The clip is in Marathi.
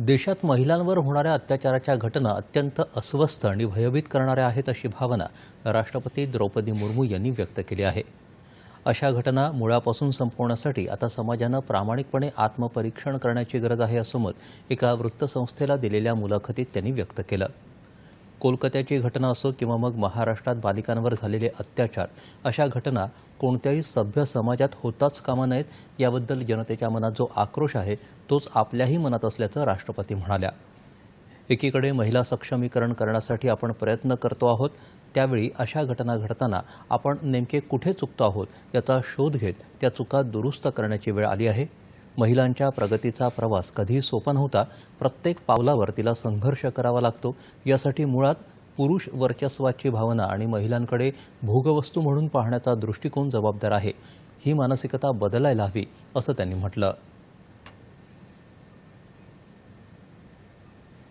देशात महिलांवर होणाऱ्या अत्याचाराच्या घटना अत्यंत अस्वस्थ आणि भयभीत करणाऱ्या आहेत अशी भावना राष्ट्रपती द्रौपदी मुर्मू यांनी व्यक्त केली आहे. अशा घटना मुळापासून संपवण्यासाठी आता समाजानं प्रामाणिकपणे आत्मपरीक्षण करण्याची गरज आहे असं मत एका वृत्तसंस्थेला दिलेल्या मुलाखतीत त्यांनी व्यक्त केलं. कोलकात्याची घटना असो किंवा मग महाराष्ट्रात बालिकांवर झालेले अत्याचार अशा घटना कोणत्याही सभ्य समाजात होताच कामा नयेत याबद्दल जनतेच्या मनात जो आक्रोश आहे तोच आपल्याही मनात असल्याचं राष्ट्रपती म्हणाल्या. एकीकडे महिला सक्षमीकरण करण्यासाठी आपण प्रयत्न करतो आहोत त्यावेळी अशा घटना घडताना आपण नेमके कुठे चुकतो आहोत याचा शोध घेत त्या चुका दुरुस्त करण्याची वेळ आली आहे. महिलांच्या प्रगतीचा प्रवास कधीही सोपा नव्हता. प्रत्येक पावलावर तिला संघर्ष करावा लागतो. यासाठी मुळात पुरुष वर्चस्वाची भावना आणि महिलांकडे भोगवस्तू म्हणून पाहण्याचा दृष्टिकोन जबाबदार आहे. ही मानसिकता बदलायला हवी असं त्यांनी म्हटलं.